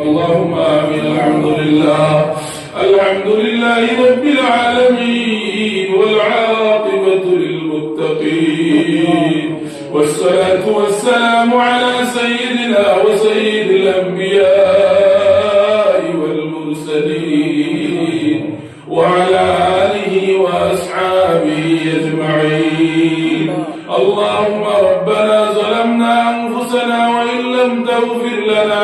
اللهم آمين. الحمد لله. الحمد لله رب العالمين والعاقبة للمتقين. والصلاة والسلام على سيدنا وسيد الأنبياء والمرسلين. وعلى آله وأصحابه أجمعين. اللهم ربنا ظلمنا أنفسنا وإن لم تغفر لنا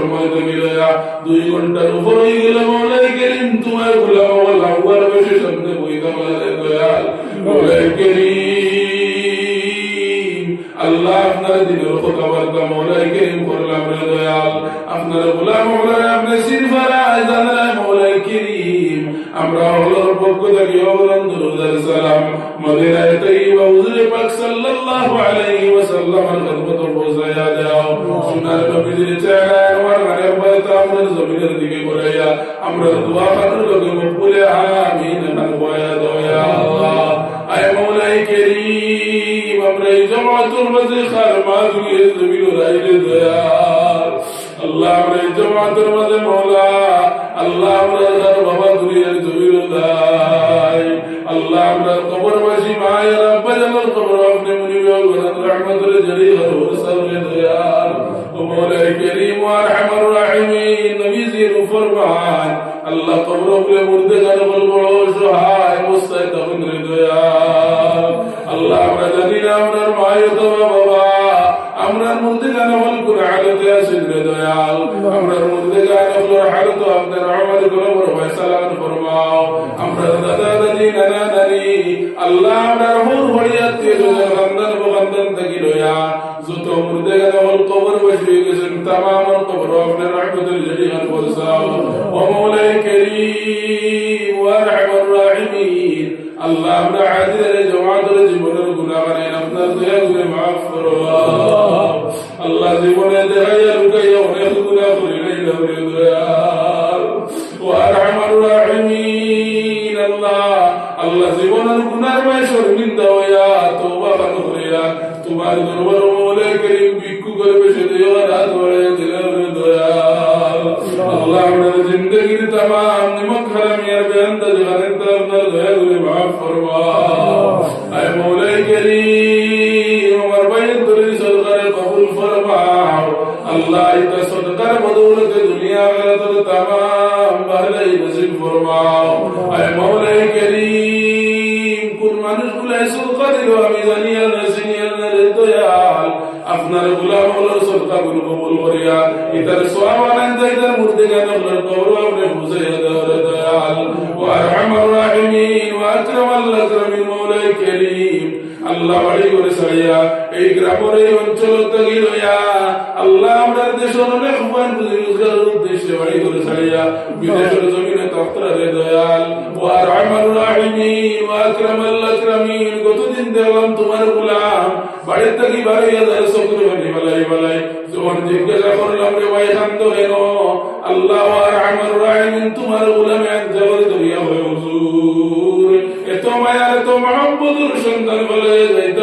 সময় দুই ঘণ্টার উপর হয়ে গেল মৌলাই তোমার গোলাম বেশি সামনে বই কামালের দয়াল। মৌলাই আল্লাহ আপনার দিনের কথা বলতাম মৌলাই করিম করলাম রে দয়াল। আপনার গোলাম মৌলাই আপনার সিরফারা জানায় আমরা আল্লাহর পক্ষ থেকে অবলম্বন দরুদ সালাম। মদিনায় তৈবা হুজুর পাক সাল্লাল্লাহু আলাইহি ওয়াসাল্লাম এর খদমত পৌঁছায়া দাও সুনার নবীজির চেহারা আমার মানে বলতা আমরা জমিনের দিকে করাইয়া আমরা দোয়া করার লগে মকবুলে আমিন খান দয়া আল্লাহ। আয় মৌলাই করিম, আমরা এই জামাতুল মধ্যে খার জমিন রাইলে দয়া। আল্লাহ, আমরা এই জামাতের মধ্যে মৌলা, আল্লাহ, আমরা আল্লাহ আমরা কবরবাসী মায়ের আব্বা জানার কবর, আপনি মুনিবে গরান রহমতুল জরি হর সাবরে দয়াল। ও মৌলা করিম ওয়া আরহামার রাহিমিন নবী জির ফরমান। আল্লাহ কবর হল কোন হালতে আছেন রে দয়াল আমরার মধ্যে গান হল হালত আপনার আমাদের কোন বড় ফয়সালা ফরমাও। আমরা দাদা দাদি নানা নানি আল্লাহ আমরা হুর হরিয়াত কে খানদান বখানদান থাকি লয়া যত الغلاف إليه الإضرار وأرحم الراحمين الله الله জীবনের গুনার মায় শর্মিন্দা হইয়া তোবা বানো হইয়া তোমার দরবার মৌলে করিম ভিক্ষু করে জানেন তা দয়া করে মাফ ফরমা আয় মৌলে করিম ফরমাও আয় মাওলাই করিম, কোন মানুষগুলো সুলকা দিল আমি জানি আল্লাহ সিনিয়র দয়াল। আপনার গুলাম হলো সত্তা গুলো কবুল করিয়া। ইতার সোয়াব আনন্দ ইতার মূর্তি গান আপনার কবর আপনি বুঝাইয়া দেওয়ার দয়াল। ও আর রাহিমিন ও আকরাম আকরামিন মাওলাই করিম। আল্লাহ বাড়ি করে ছাড়িয়া এই গ্রামের এই অঞ্চল থেকে লইয়া আল্লাহ আমরা দেশের অনেক হুবান বুঝি রোজগারের উদ্দেশ্যে বাড়ি করে ছাড়িয়া বিদেশের জমিনে তত্রা রে দয়াল। ও আর আমার রাহিমিন ও আকরামাল আকরামিন, কতদিন দেখলাম তোমার গোলাম। বাড়ির থেকে বাড়িয়া যায় চকুর বানি বালাই বালাই। যখন জিজ্ঞাসা করলাম রে, ভাই, শান্ত কেন আল্লাহ আর আমার রাহিমিন, তোমার গোলামে এক জবর দরিয়া হয়ে মহব্বতুর সন্তান বলে যাইতে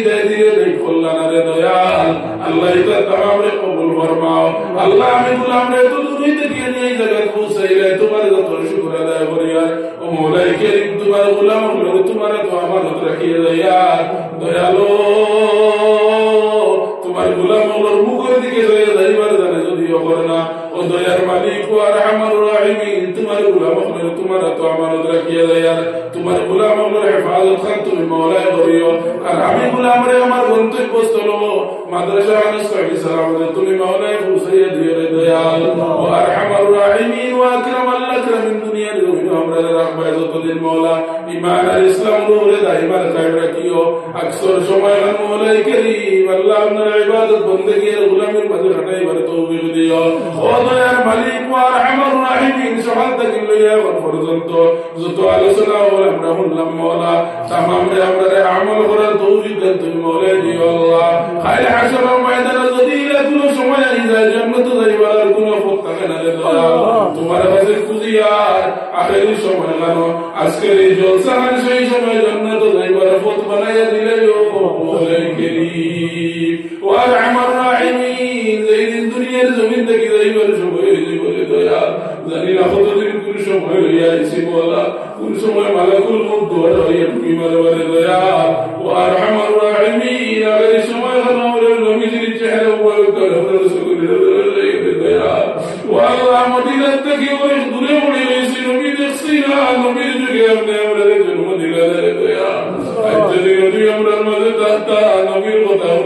সেই দায় দেই করলা না রে দয়াল। আল্লাহ এটা তামাম রে কবুল ফরমাও। আল্লাহ আমি গুলাম রে তো দূর গিয়ে নিয়ে এই জায়গায় পৌঁছাইলে তোমার যত শুকর আদায় করি ও মৌলাই কেরিম, তোমার তো আমানত রাখিয়ে দয়া দয়ালো দয়ার মালিক ও আর আমার রাহিমিন। তোমার গুলাম হলে তোমার তো আমানত রাখিয়ে দয়া। তোমার গুলাম হলোর হেফাজত খান তুমি মৌলাই করিও আর আমি দুনিয়ার জমিন আমরা রাখবা যতদিন মৌলা। ইমান আর যদি আই যায় জান্নাত যাইবার আর কোনো পথ থাকে না রে তোমার কাছে খুঁজি আর আখেরি সময় গানো আজকের এই জলসা গান সেই সময় জান্নাত যাইবার পথ বানাইয়া দিলে ও মৌলাই করিম ও আর আমার রাহিমিন যেই দিন দুনিয়ার জমিন থেকে যাইবার সময় বলে দয়াল জানি না কতদিন কোন সময় হইয়া আইছি বলা। কোন সময় মালাকুল মুখ দোয়ার হইয়া তুমি মারবারে দয়াল ও আর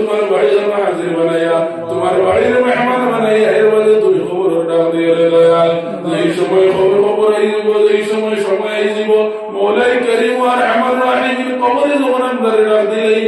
তোমার বাড়ি জামা হাজির বানাইয়া তোমার বাড়ির মেহমান বানাইয়া এর মাঝে তুমি খবর ডাক দিয়ে এই সময় খবর খবর আই যাব এই সময় সময় আই যাব মৌলাই করিম আর আমার রাহিমিন কবরে যখন আমরা এই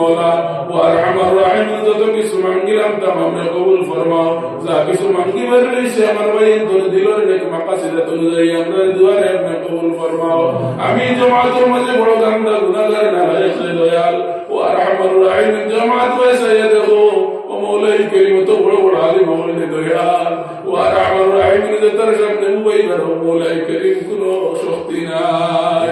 খৈর করিও মৌলা ও আরহামার রাহিমিন যত কিছু মাঙ্গিলাম তামাম রে কবুল ফরমাও। যা কিছু মাঙ্গি বের লইছে আমার ভাই তোর দিলর নেক মাকাসিদা অনুযায়ী আমরা দুয়ারে আপনি কবুল ফরমাও। আমি জমাতের মাঝে বড় গান্দা গুনাহগার না রাখলে দয়াল। ও আরহামার রাহিমিন জমাত ওয়াইসা দেখো ও মৌলাই করিম, তো বড় বড় আলিম মৌলাই দয়াল। ও আরহামার রাহিমিন যে তার সামনে উবাই বের মৌলাই করিম, কোনো শক্তি নাই।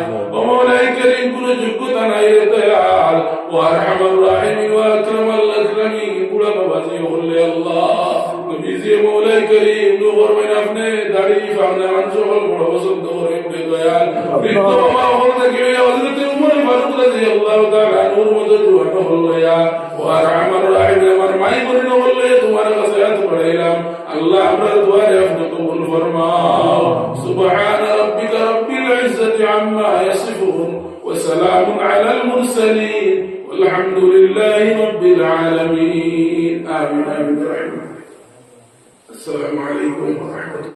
নবীজি মৌলাই করিম দু ফরমাইন আপনি দাড়ি ফামনে মাংস হল বড় পছন্দ করেন রে দয়াল বৃদ্ধ বাবা হল থেকে হযরত উমর ফারুক রাদিয়াল্লাহু তাআলা নূর মধ্যে জোয়ানো হল ইয়া ও আরহামার রাহিমিন আমার মাই বলিন বললে তোমার কাছে হাত বাড়াইলাম আল্লাহ আমরা দুয়ারে আপনি কবুল ফরমাও সুবহান রাব্বিকা রাব্বিল ইজ্জাতি আম্মা ইয়াসিফুন وسلام على المرسلين والحمد لله رب العالمين آمين آمين So Assalamu alaikum wa rahmatullah.